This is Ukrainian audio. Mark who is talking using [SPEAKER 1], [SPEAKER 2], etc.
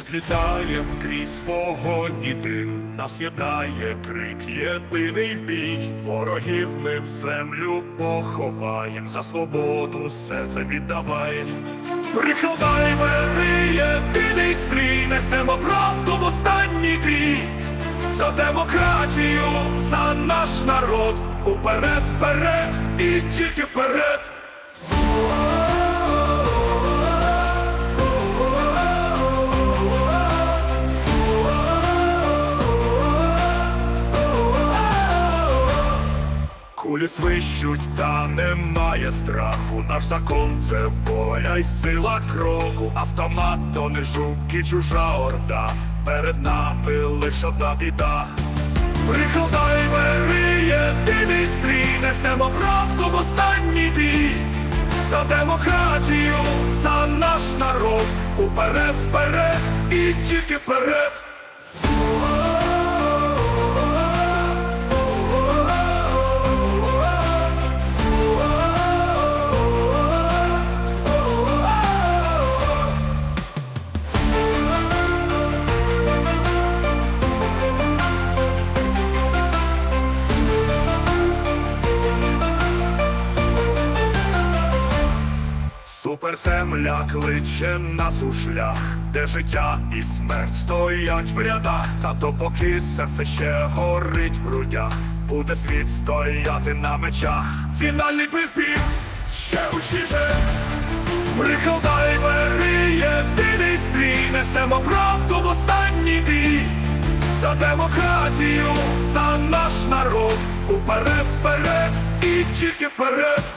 [SPEAKER 1] злітаєм крізь вогонь і дим, нас єднає крик, єдиний в бій. Ворогів ми в землю поховаєм, за свободу серце віддавай. Прикладай вери, єдиний стрій, несемо правду в останній бій. За демократію, за наш народ, уперед, вперед і тільки вперед. Кулі свищуть, та немає страху. Наш закон це воля й сила кроку. Автомат то не жук і чужа орда. Перед нами лиш одна біда. Прикладай вери, єдиний стрій, несемо правду в останній бій. За демократію, за наш народ, уперед, вперед і тільки вперед. Суперземля кличе нас у шлях, де життя і смерть стоять в рядах, та допоки серце ще горить в грудях, буде світ стояти на мечах. Фінальний безбіг, ще гучніше. Прикладай вери, єдиний стрій, несемо правду в останній бій. За демократію, за наш народ, уперед, вперед і тільки вперед.